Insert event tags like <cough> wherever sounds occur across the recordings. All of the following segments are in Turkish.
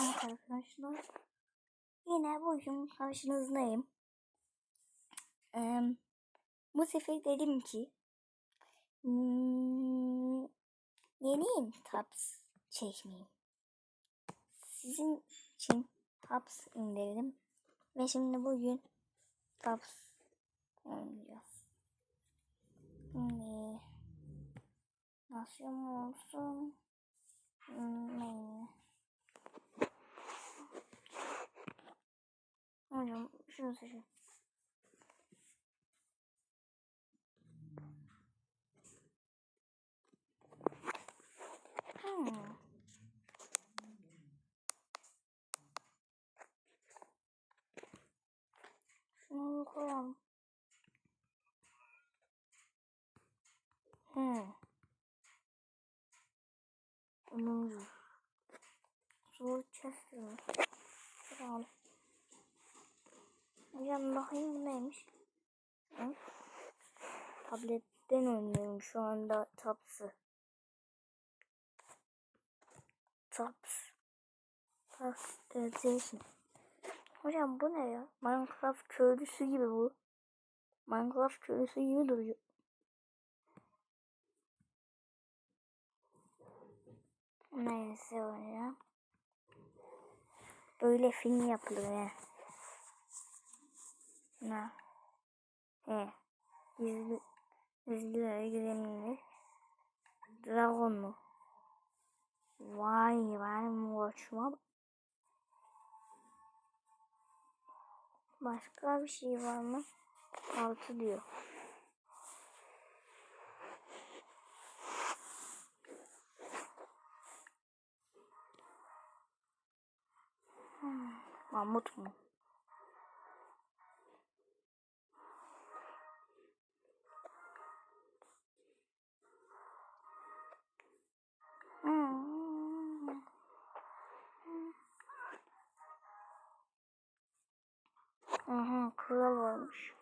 Evet arkadaşlar. Yine bugün karşınızdayım. Ee, bu sefer dedim ki hmm, yeniyim taps çekmeyeyim. Sizin için taps indirdim. Ve şimdi bugün taps oynayacağız. Şimdi nasıl olsun? Hmm, neyine? Hocam şunu seçin. Hmm. Şunu koyalım. Hmm. Onuncu. Zor çeşitli. Şuraya Hocam bakayım neymiş? Hı? Tabletten oynuyorum şu anda Taps'ı. Taps. Taps Edition. Hocam bu ne ya? Minecraft köylüsü gibi bu. Minecraft köylüsü gibi duruyor. Neyse hocam. Böyle film yapılıyor ya. Ne? He. Gizli, gizli gizemli. Dragonlu. Vay benim bak. Başka bir şey var mı? Altı diyor. Hmm, Mahmut mu? Aha kral varmış.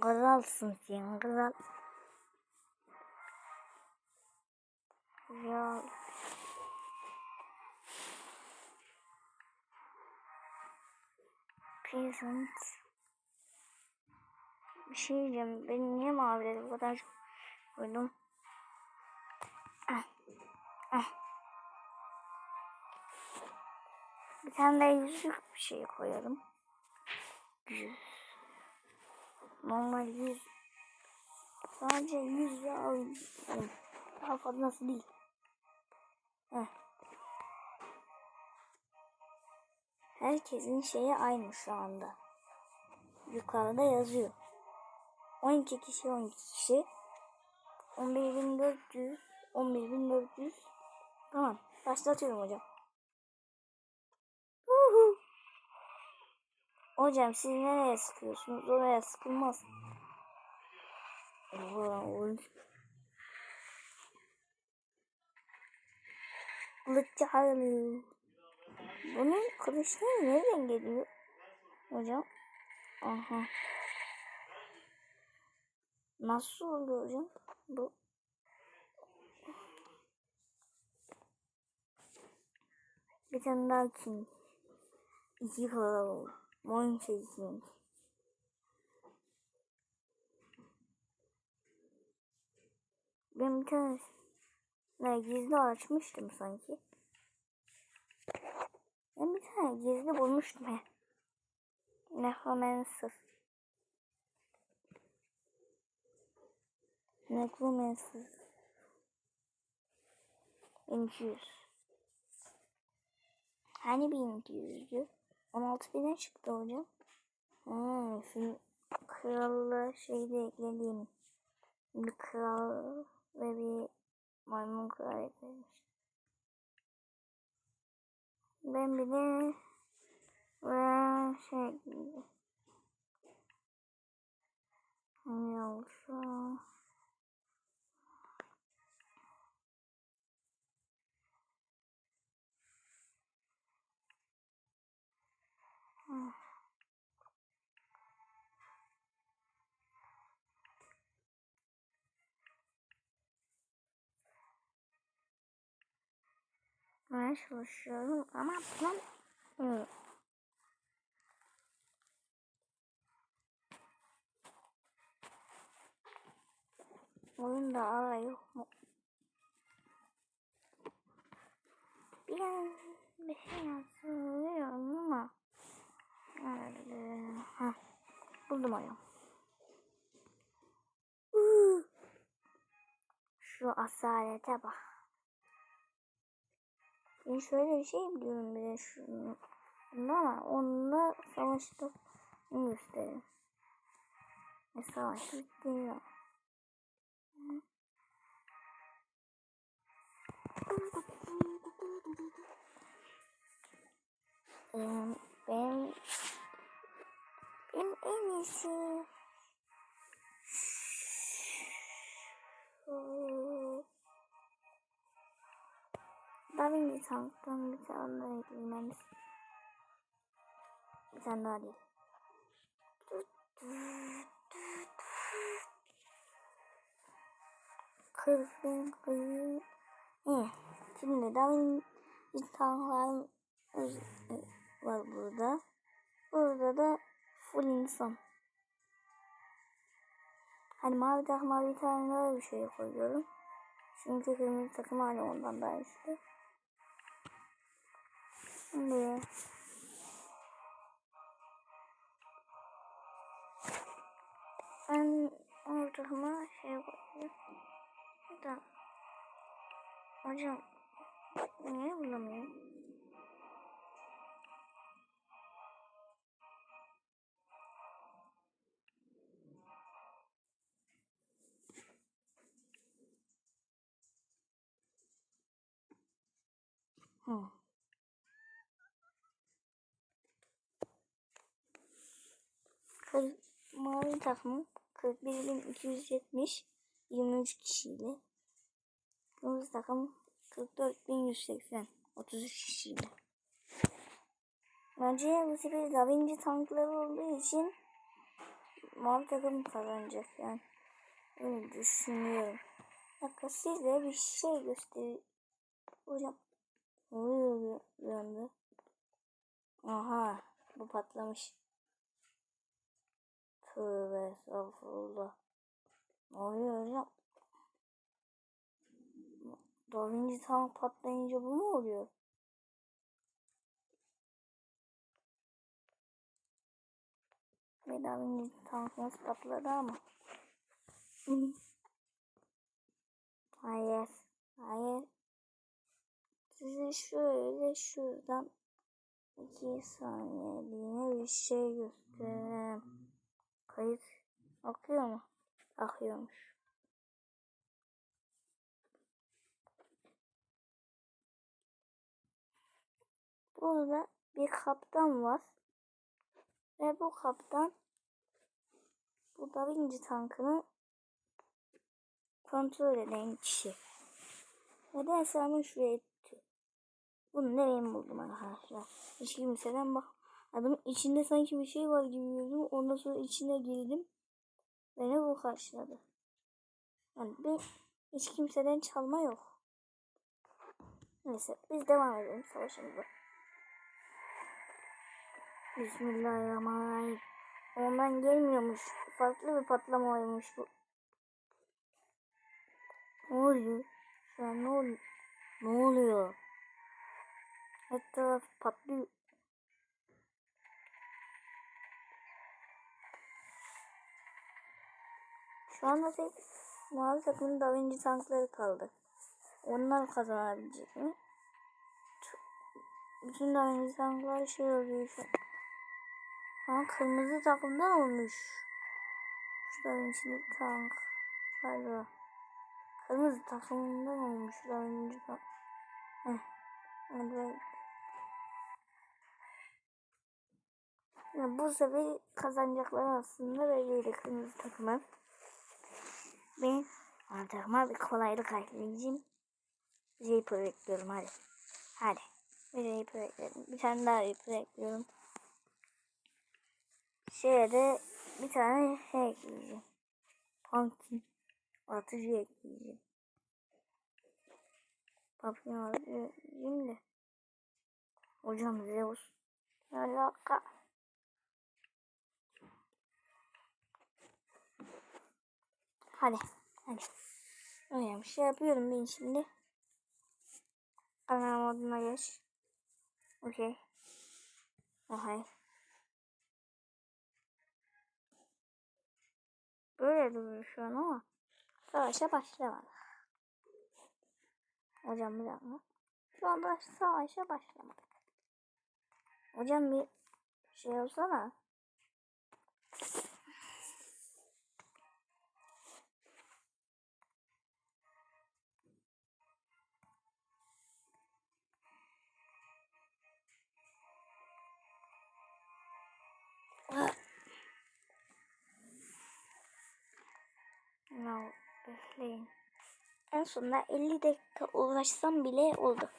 Kralsın sen kral. Ya. Peasant. Bir şey diyeceğim. Ben niye mavileri bu kadar çok? Ah. Bir tane de yüzlük bir şey koyalım. Yüz. Normal yüz. Sadece yüz ve alayım. Daha fazlası değil. Heh. Herkesin şeyi aynı şu anda. Yukarıda yazıyor. 12 kişi 12 kişi. 11.400 11.400 Tamam. Başlatıyorum hocam. Uhu. Hocam siz nereye sıkıyorsunuz? Oraya sıkılmaz. Kılıç çağırıyor. Bunun kılıçları nereden geliyor? Hocam. Aha. Nasıl oluyor hocam? Bu. Bir tane daha king. İki oldu. Monte king. Ben bir tane ne gizli açmıştım sanki. Ben bir tane gizli bulmuştum he. <laughs> Necromancer. Necromancer. 1200. Hani 1200'dü? 16 bine çıktı hocam. Hmm, şu krallı şeyde ekledim. Bir kral ve bir maymun kral eklemiş. Ben bir de ve şey. Ne olsa yapmaya çalışıyorum ama bulamıyorum. Oyunda ara yok mu? Bir an bir şey yazıyorum ama nerede? Ha, buldum oyunu. Uuu. Şu asalete bak. Ben şöyle bir şey biliyorum bir de şunu. Ama onunla savaşta gösterin. E savaş bitti ya. Ee, Ben benim en iyisi şu Da Vinci tanktan bir tane daha eklememiz. Bir tane daha değil. Kırpın kırpın. Evet. Şimdi Da Vinci tankların var burada. Burada da full insan. Hani mavi takıma bir tane daha bir şey koyuyorum. Çünkü kırmızı takım hala ondan daha işte. Şimdi ben mavi takıma şey koyuyorum. Da hocam niye bulamıyorum? Hı. Kır, mavi takım 41.270 23 kişiyle. Kırmızı takım 44.180 33 kişiyle. Bence bu sefer Da Vinci tankları olduğu için mavi takım kazanacak yani. Öyle düşünüyorum. Dakika size bir şey göstereyim. Hocam oluyor anda? Aha bu patlamış. Tövbe estağfurullah. Oluyor hocam? Da Vinci tank patlayınca bu mu oluyor? Ve Da Vinci tankımız patladı ama. Hayır. Hayır. Size şöyle şuradan iki saniyeliğine bir şey göstereyim. Kayıt akıyor mu? Akıyormuş. Burada bir kaptan var. Ve bu kaptan bu Da Vinci tankını kontrol eden kişi. Nedense ama şuraya etti. Bunu nereye buldum arkadaşlar? Hiç kimseden bak. Adamın içinde sanki bir şey var gibi gördüm. Ondan sonra içine girdim. Beni bu karşıladı. Yani bir hiç kimseden çalma yok. Neyse biz devam edelim savaşımıza. Bismillahirrahmanirrahim. Ondan gelmiyormuş. Farklı bir patlama olmuş bu. Ne oluyor? Şu an ne oluyor? Ne oluyor? Her taraf patlıyor. Şu anda tek mavi takımın Da Vinci tankları kaldı. Onlar kazanabilecek mi? Bütün Da Vinci tanklar şey oluyor şu an. Ha kırmızı takımdan olmuş. Şu Da Vinci tank. Galiba. Kırmızı takımından olmuş Da Vinci tank. Heh. Hadi Yani bu sefer kazanacaklar aslında belliydi kırmızı takımın. Ben ana takıma bir kolaylık ekleyeceğim. Reaper ekliyorum hadi. Hadi. Bir Reaper ekledim. Bir tane daha Reaper ekliyorum. Şeye de bir tane şey ekleyeceğim. Pumpkin. Atıcı ekleyeceğim. Papyon atıcı ekleyeyim de. Hocam Zeus. Ne alaka? Hadi. Hadi. Hocam şey yapıyorum ben şimdi. Ana moduna geç. Okey. Okay. Böyle duruyor şu an ama savaşa başlamadı. Hocam bir dakika. Şu anda savaşa başlamadık. Hocam bir şey olsana. No, bekleyin. En sonunda 50 dakika uğraşsam bile oldu.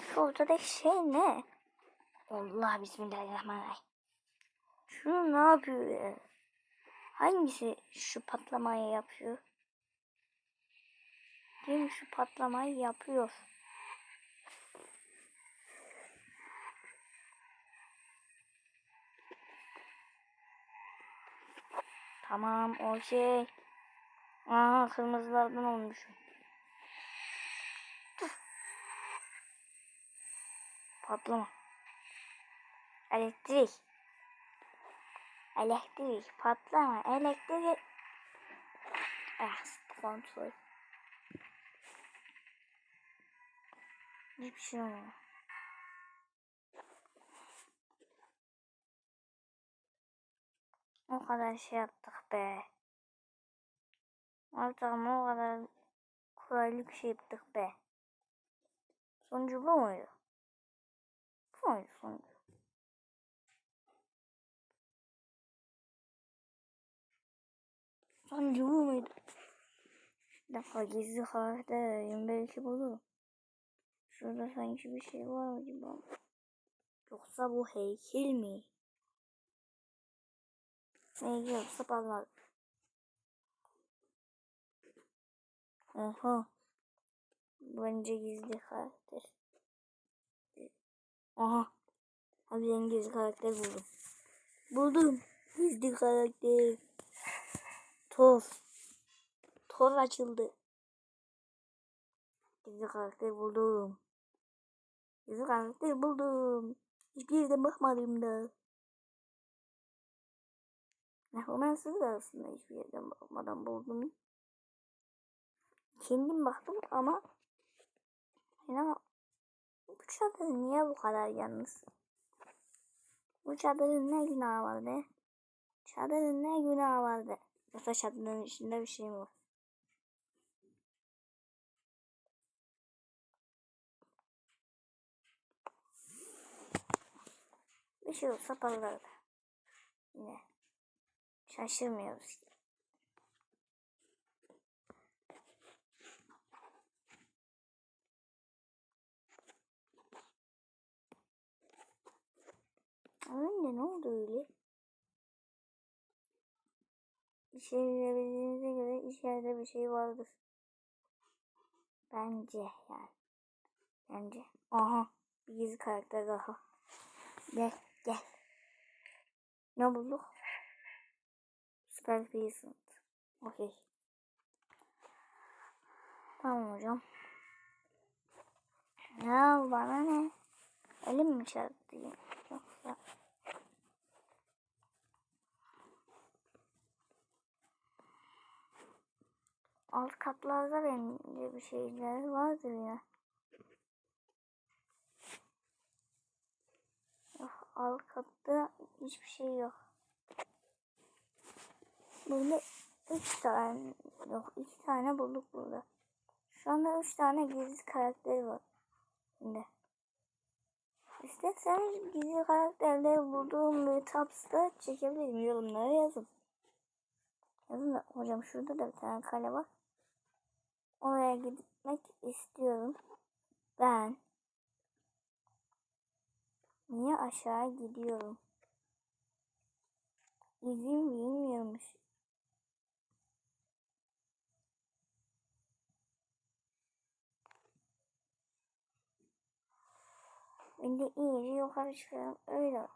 Şu ortadaki şey ne? Allah bismillahirrahmanirrahim. Şu ne yapıyor ya? Hangisi şu patlamayı yapıyor? Kim şu patlamayı yapıyor? Tamam o şey. Aa kırmızılardan olmuşum. Patlama. Elektrik. Elektrik. Patlama. Elektrik. Ah kontrol. Hiçbir şey olmadı. O kadar şey yaptık be. Artık o kadar kolaylık şey yaptık be. Sonucu bu muydu? Bu muydu sonucu? Sonucu bu muydu? Bir dakika gizli karakter arayayım belki bulurum. Şurada sanki bir şey var gibi Yoksa bu heykel mi? Neyse yoksa parlar. Oha. Bence gizli karakter. Aha. Abi ben gizli karakter buldum. Buldum. Gizli karakter. Thor. Thor açıldı. Gizli karakter buldum. Gizli karakter buldum. Hiçbir yerden bakmadım da. Necromancer'ı da aslında hiçbir yerden bakmadan buldum. Kendim baktım ama ama bu çadır niye bu kadar yalnız? Bu çadırın ne günahı vardı? Çadırın ne günahı vardı? Yoksa çadırın içinde bir şey mi var? Bir şey olsa parlardı. Yine. Şaşırmıyoruz. Önce ne oldu öyle? İşleyebildiğimize göre içeride bir şey vardır. Bence yani. Bence. Aha. Bir gizli karakter daha. Gel gel. Ne bulduk? Super Peasant. Okey. Tamam hocam. Ya bana ne? Elim mi çarptı? Yoksa... Alt katlarda bence bir şeyler vardır ya. Yok, alt katta hiçbir şey yok. Burada üç tane yok iki tane bulduk burada. Şu anda üç tane gizli karakter var. Şimdi. İsterseniz gizli karakterleri bulduğum bir tabsta çekebilirim. Yorumlara yazın. Yazın da hocam şurada da bir tane kale var. Oraya gitmek istiyorum. Ben niye aşağı gidiyorum? İzin bilmiyormuş. Ben de iyice yukarı çıkıyorum. Öyle.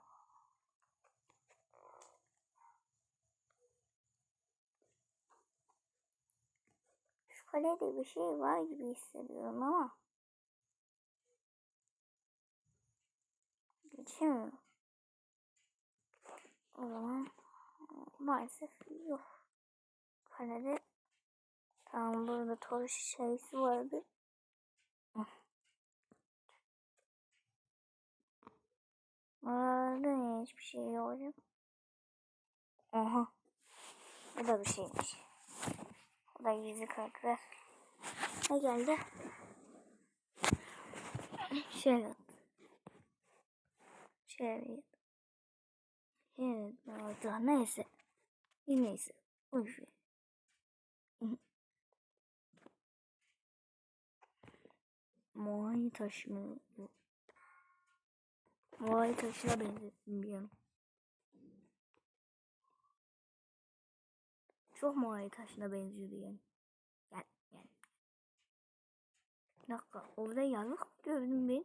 Şu kalede bir şey var gibi hissediyorum ama. Geçemiyorum. O zaman maalesef yok. Kalede tamam burada toruş şeysi vardı. Orada niye hiçbir şey yok hocam? Aha. Bu da bir şeymiş. O da gizli kartlar. Ne geldi? Şerit. Şerit. Evet, orada neyse. Neyse. Boş ver. Muayyi Muayyi taşına benzettim bir an. Çok muayyi taşına benziyordu yani. Gel gel. Bir dakika orada yarık gördüm ben.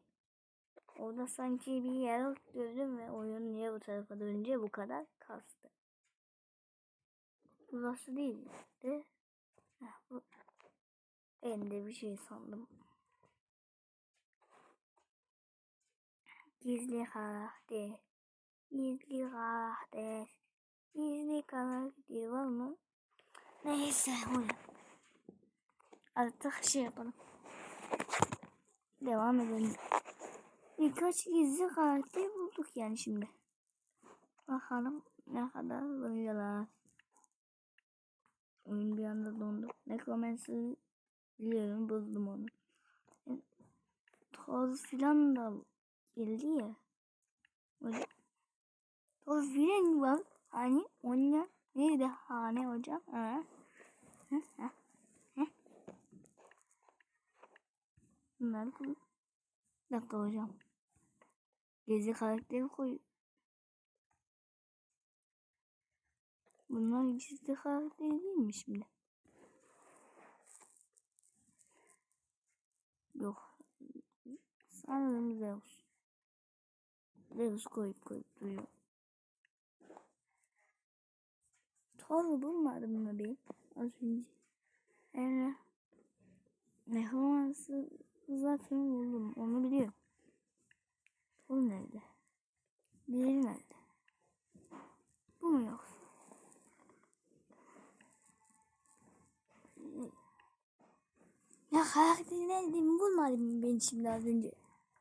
Orada sanki bir yarık gördüm ve oyun niye bu tarafa dönünce bu kadar kastı. Burası değildi. Heh, bu. Ben de bir şey sandım. Gizli karakter. Gizli karakter. Gizli karakter var mı? Neyse oyun. Artık şey yapalım. Devam edelim. Birkaç gizli karakter bulduk yani şimdi. Bakalım ne kadar vuruyorlar. Oyun bir anda dondu. Necromancer biliyorum buldum onu. Toz filan da geldi ya. Böyle toz filan var. Hani onun neydi hane hocam? Ha? Hı, hı, hı. Bunları koy. Bir dakika hocam. Gezi karakteri koy. Bunlar gizli karakter değil mi şimdi? Yok. Sanırım Zeus. Zeus koyup koyup duruyor. Thor'u bulmadım mı ben az önce? Yani Necromancer zaten buldum. Onu biliyorum. Thor nerede? Diğeri nerede? Bu mu yoksa? Ya karakteri nerede bulmadım ben şimdi az önce.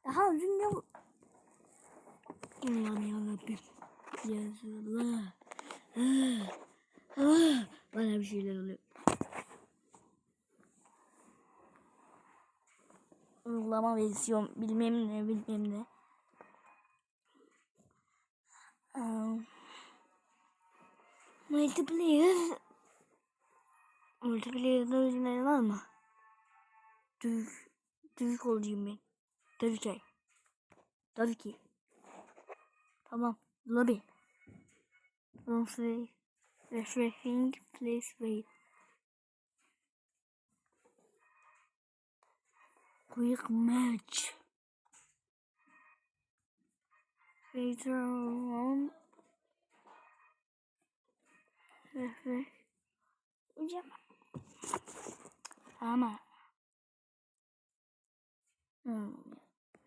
Daha az önce. Allah'ım yarabbim. Yazılar. Ah, ah. Bana bir şeyler oluyor. Uygulama versiyon bilmem ne bilmem ne. Um, multiplayer Multiplayer'da orijinali var mı? Türk, Türk olacağım ben. Türkiye. Ki. Tamam. Lobby. Say. Refreshing. Please wait. Quick match. Later on. Hocam. Ama. Hmm.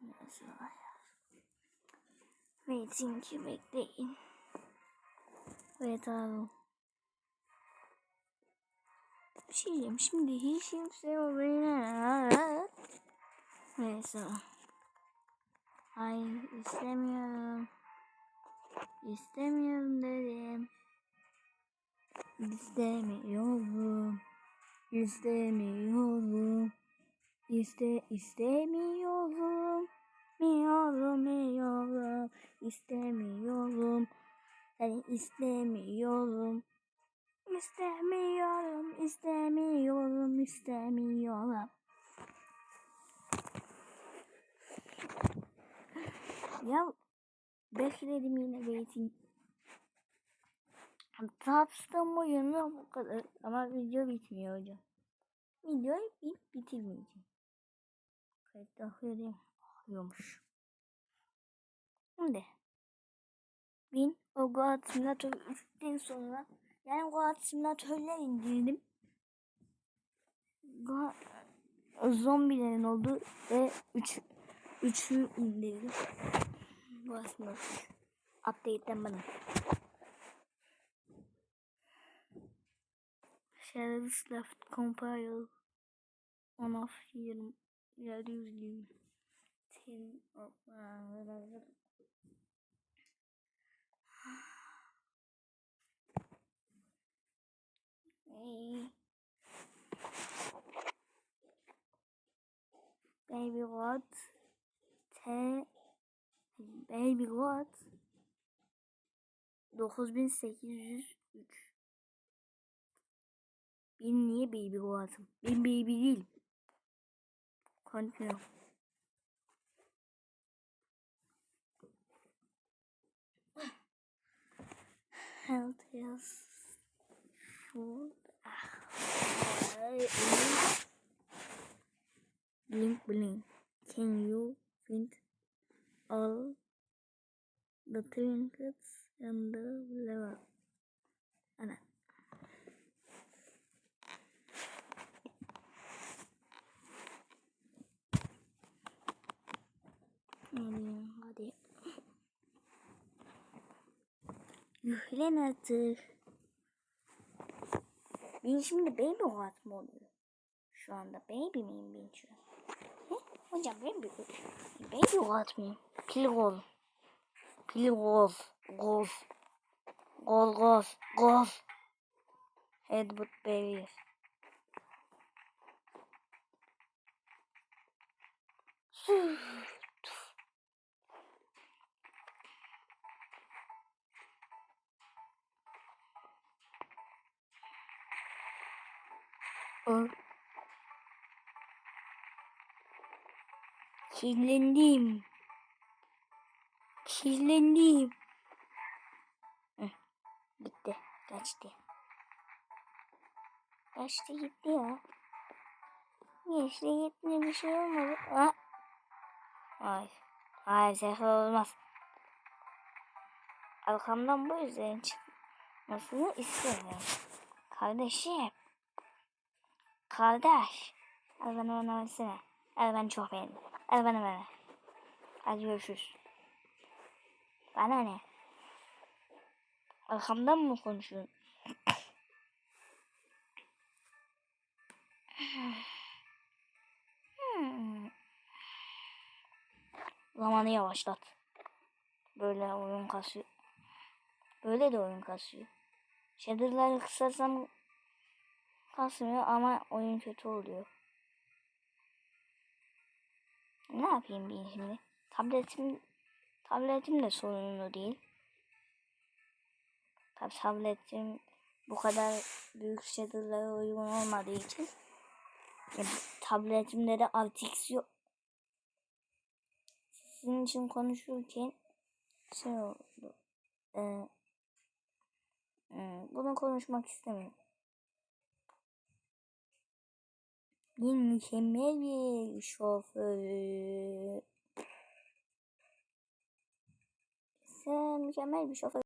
Nasıl var? Waiting ki bekleyin. Evet abi. Bir şey diyeyim. Şimdi hiç kimse oraya. Neyse. Hayır istemiyorum. İstemiyorum dedim. İstemiyorum. İstemiyorum. İste istemiyorum. Miyorum, miyorum. İstemiyorum. Yani istemiyorum. İstemiyorum, istemiyorum, istemiyorum. Ya bekledim yine waiting. Taps'tan oyunu bu kadar. Ama video bitmiyor hocam. Videoyu bit bitirmeyeceğim. Kayıt akıyor Akıyormuş. Şimdi bin o Goat Simulator 3'ten sonra yani Goat Simulator'lar indirdim. Goat, zombilerin oldu ve 3 üçü indirdim. Goat Simulator. Update'den bana. Shadows left compile on off 20 ileride 120 10 of Hey. Baby what? T Baby what? 9803 Benim niye baby what'ım? Ben baby değil. Continue. Health is food. Blink blink. Can you find all the trinkets and the level? Ana. Alayım, Yüklen artık. Ben şimdi baby what mı oluyor? Şu anda baby miyim ben şu an? He? Hocam baby Baby what mıyım? Pil gol. Pil gol. Gol. Gol gol. Gol. Headbutt baby. Aa. Kirlendim. Kirlendim. Hı, gitti. Kaçtı. Kaçtı gitti ya. Geçti gitti bir şey olmadı. Ha. Hayır. Hayır sefer olmaz. Arkamdan bu yüzden çıkmasını istemiyorum. Kardeşim. Kardeş. Al bana bana versene. Al ben çok beğendim. Al bana. Hadi görüşürüz. Bana ne? Arkamdan mı konuşuyorsun? Hmm. Zamanı yavaşlat. Böyle oyun kasıyor. Böyle de oyun kasıyor. Shader'ları kısarsam kasmıyor ama oyun kötü oluyor. Ne yapayım ben şimdi? Tabletim tabletim de sorunlu değil. Tabi tabletim bu kadar büyük shader'lara uygun olmadığı için e, tabletimde de RTX yok. Sizin için konuşurken şey oldu. Ee, hmm, bunu konuşmak istemiyorum. Bir mükemmel bir şoför. Sen mükemmel bir şoför.